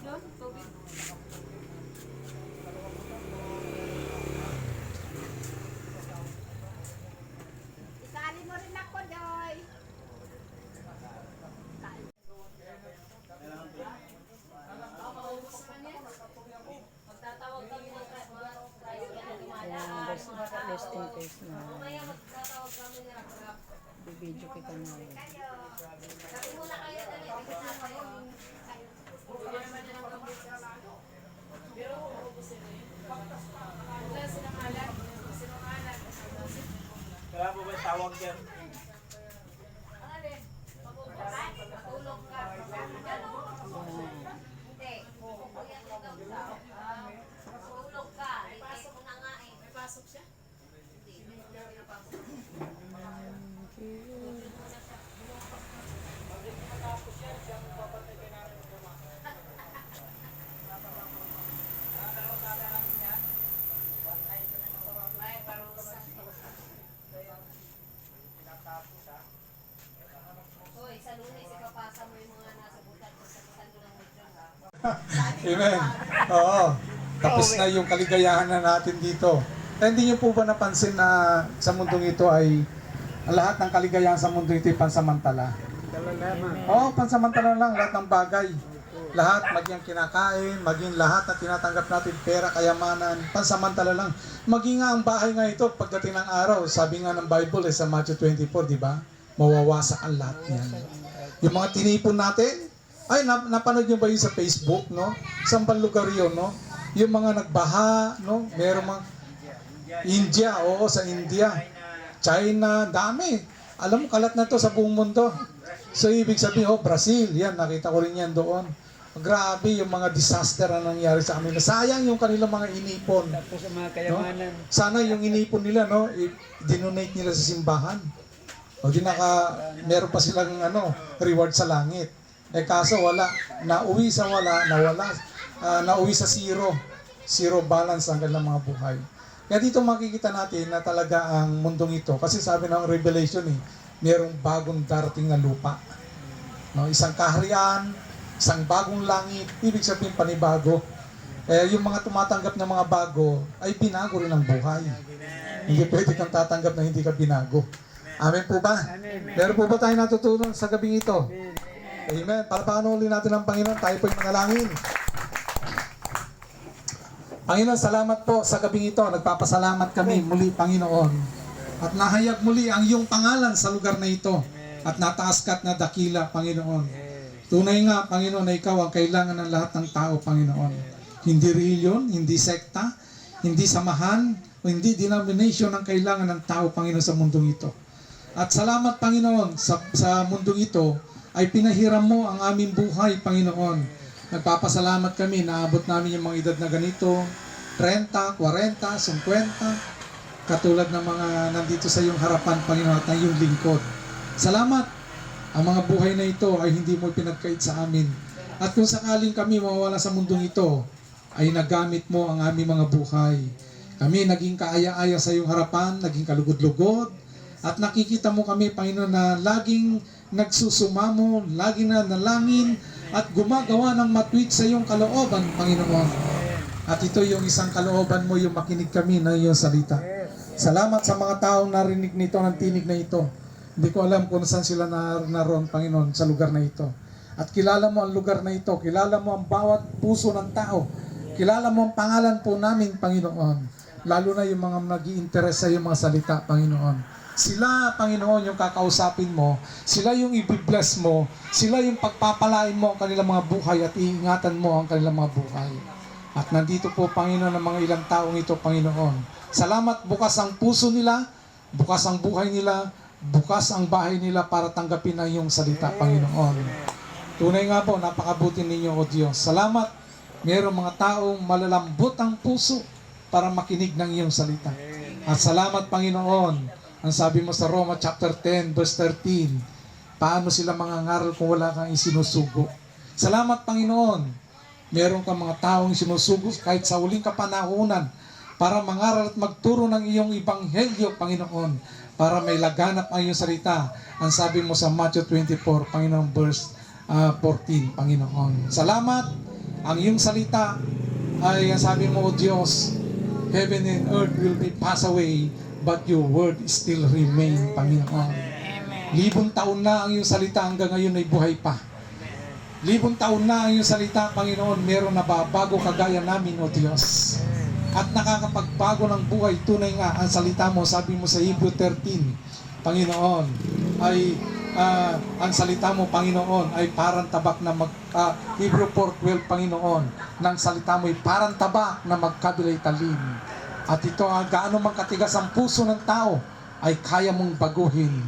doon, tubig. Isali mo rin ako, Joy. Magtatawag kami ng rest, in peace na. Bibidyo kita na. Tawag yan? Amen. Oo. Tapos na yung kaligayahan na natin dito. Eh, hindi niyo po ba napansin na sa mundong ito ay ang lahat ng kaligayahan sa mundo ito ay pansamantala? Oo, pansamantala lang lahat ng bagay. Lahat, maging kinakain, maging lahat na tinatanggap natin, pera, kayamanan, pansamantala lang. Maging nga ang bahay nga ito, pagdating ng araw, sabi nga ng Bible eh, sa Matthew 24, di ba? Mawawasak ang lahat yan. Yung mga tinipon natin, ay, nap- napanood nyo ba yun sa Facebook, no? Saan bang lugar yun, no? Yung mga nagbaha, no? Meron mga... India, oo, sa India. China, dami. Alam mo, kalat na to sa buong mundo. So, ibig sabihin, oh, Brazil, yan, nakita ko rin yan doon. Grabe yung mga disaster na nangyari sa kanila. Sayang yung kanilang mga inipon. Tapos ang mga No? kayamanan. Sana yung inipon nila, no, dinonate nila sa simbahan. O di naka, meron pa silang ano, reward sa langit. Eh kaso wala, nauwi sa wala, nawala, ah, nauwi sa zero. Zero balance ang kanilang mga buhay. Kaya dito makikita natin na talaga ang mundong ito. Kasi sabi ng Revelation eh, merong bagong darating na lupa. No, isang kaharian, isang bagong langit, ibig sabihin panibago. Eh, yung mga tumatanggap ng mga bago ay binago rin ang buhay. Hindi pwede kang tatanggap na hindi ka binago. Amen po ba? Meron po ba tayo natutunan sa gabing ito? Amen. Palpakan ulit natin ang Panginoon. Tayo po yung manalangin. Panginoon, salamat po sa gabing ito. Nagpapasalamat kami muli, Panginoon. At nahayag muli ang iyong pangalan sa lugar na ito. At nataas ka at nadakila, Panginoon. Tunay nga, Panginoon, na ikaw ang kailangan ng lahat ng tao, Panginoon. Hindi religion, hindi sekta, hindi samahan, o hindi denomination ang kailangan ng tao, Panginoon, sa mundong ito. At salamat, Panginoon, sa, sa mundong ito, ay pinahiram mo ang aming buhay, Panginoon. Nagpapasalamat kami, naabot namin yung mga edad na ganito, 30, 40, 50, katulad ng mga nandito sa iyong harapan, Panginoon, at ng iyong lingkod. Salamat, ang mga buhay na ito ay hindi mo pinagkait sa amin. At kung sakaling kami mawawala sa mundong ito, ay nagamit mo ang aming mga buhay. Kami naging kaaya-aya sa iyong harapan, naging kalugod-lugod, at nakikita mo kami, Panginoon, na laging nagsusumamo, laging na nalangin, at gumagawa ng matwid sa iyong kalooban, Panginoon. At ito yung isang kalooban mo, yung makinig kami ng iyong salita. Salamat sa mga taong narinig nito ng tinig na ito. Hindi ko alam kung saan sila nar naroon, Panginoon, sa lugar na ito. At kilala mo ang lugar na ito. Kilala mo ang bawat puso ng tao. Kilala mo ang pangalan po namin, Panginoon. Lalo na yung mga nag interest sa iyong mga salita, Panginoon. Sila, Panginoon, yung kakausapin mo. Sila yung ibibless mo. Sila yung pagpapalain mo ang kanilang mga buhay at iingatan mo ang kanilang mga buhay. At nandito po, Panginoon, ang mga ilang taong ito, Panginoon. Salamat, bukas ang puso nila, bukas ang buhay nila, bukas ang bahay nila para tanggapin ang iyong salita, Panginoon. Tunay nga po, napakabuti ninyo, O Diyos. Salamat, mayroong mga taong malalambot ang puso para makinig ng iyong salita. At salamat, Panginoon, ang sabi mo sa Roma chapter 10, verse 13, paano sila mangangaral kung wala kang isinusugo? Salamat, Panginoon, meron kang mga taong sinusugo kahit sa huling kapanahunan para mangaral at magturo ng iyong ibanghelyo, Panginoon, para may laganap ang iyong salita. Ang sabi mo sa Matthew 24, Panginoon, verse ah, 14, Panginoon. Salamat, ang iyong salita ay ang sabi mo, O Diyos, heaven and earth will be pass away, but your word still remain, Panginoon. Libong taon na ang iyong salita hanggang ngayon ay buhay pa. Libong taon na ang iyong salita, Panginoon, meron na babago kagaya namin, O Diyos. At nakakapagbago ng buhay, tunay nga ang salita mo, sabi mo sa Hebrew 13, Panginoon, ay ah, ang salita mo, Panginoon, ay parang tabak na mag, ah, Hebrew 4.12, Panginoon, ng salita mo ay parang tabak na magkabilay talim. At ito, ah, gaano man katigas ang puso ng tao, ay kaya mong baguhin.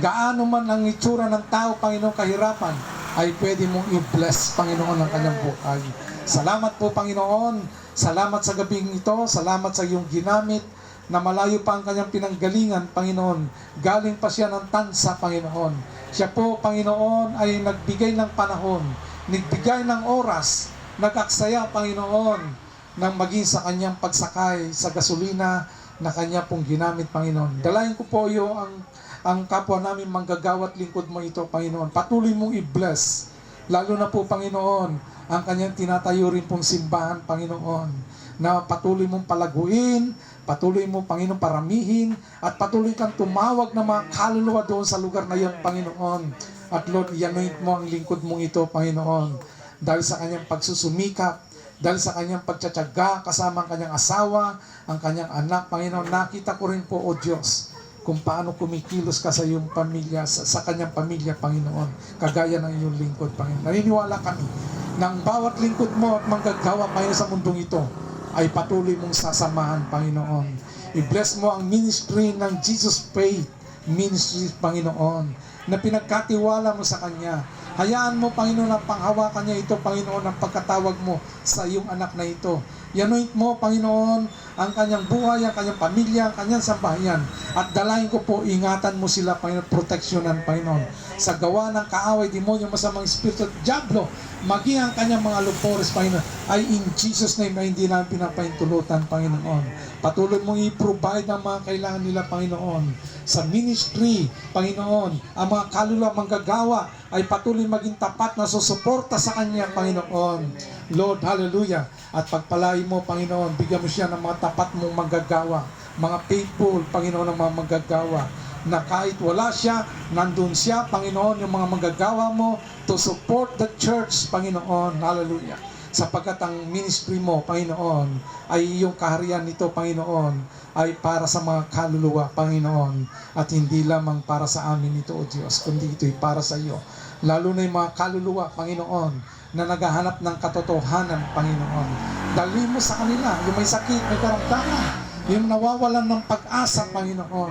Gaano man ang itsura ng tao, Panginoon, kahirapan, ay pwede mong i-bless, Panginoon, ang kanyang buhay. Salamat po, Panginoon. Salamat sa gabing ito. Salamat sa iyong ginamit na malayo pa ang kanyang pinanggalingan, Panginoon. Galing pa siya ng tansa, Panginoon. Siya po, Panginoon, ay nagbigay ng panahon, nagbigay ng oras, nag-aksaya, Panginoon, nang maging sa kanyang pagsakay sa gasolina na kanya pong ginamit, Panginoon. Dalayan ko po yung ang ang kapwa namin manggagawat lingkod mo ito, Panginoon. Patuloy mong i-bless. Lalo na po, Panginoon, ang kanyang tinatayo rin pong simbahan, Panginoon, na patuloy mong palaguin, patuloy mo, Panginoon, paramihin, at patuloy kang tumawag ng mga kaluluwa doon sa lugar na yon, Panginoon. At Lord, i-anoint mo ang lingkod mong ito, Panginoon, dahil sa kanyang pagsusumikap, dahil sa kanyang pagtsatsaga kasama ang kanyang asawa, ang kanyang anak, Panginoon, nakita ko rin po, O Diyos, kung paano kumikilos ka sa iyong pamilya, sa, sa kanyang pamilya, Panginoon, kagaya ng iyong lingkod, Panginoon. Naniniwala kami ang bawat lingkod mo at manggagawa, Panginoon, sa mundong ito, ay patuloy mong sasamahan, Panginoon. I-bless mo ang ministry ng Jesus Faith Ministry, Panginoon, na pinagkatiwala mo sa Kanya. Hayaan mo, Panginoon, na panghawakan niya ito, Panginoon, ang pagkatawag mo sa iyong anak na ito. Yanoint mo, Panginoon, ang kanyang buhay, ang kanyang pamilya, ang kanyang sambahayan. At dalayin ko po, ingatan mo sila, Panginoon, proteksyonan, Panginoon. Sa gawa ng kaaway, demonyo, masamang espiritu, at diablo, maging ang kanyang mga lupores, Panginoon, ay in Jesus name ay hindi namin pinapahintulutan, Panginoon. Patuloy mong i-provide ang mga kailangan nila, Panginoon. Sa ministry, Panginoon, ang mga kaluluwa manggagawa ay patuloy maging tapat na susuporta sa Kanya, Panginoon. Lord, hallelujah. At pagpalain mo, Panginoon, bigyan mo siya ng mga tapat mong manggagawa, mga faithful, Panginoon, ng mga manggagawa na kahit wala siya, nandun siya, Panginoon, yung mga manggagawa mo to support the church, Panginoon. Hallelujah. Sapagkat ang ministry mo, Panginoon, ay iyong kaharian nito, Panginoon, ay para sa mga kaluluwa, Panginoon, at hindi lamang para sa amin ito, O Diyos, kundi ito'y para sa iyo. Lalo na yung mga kaluluwa, Panginoon, na naghahanap ng katotohanan, Panginoon. Dali mo sa kanila, yung may sakit, may karamdaman, yung nawawalan ng pag-asa, Panginoon.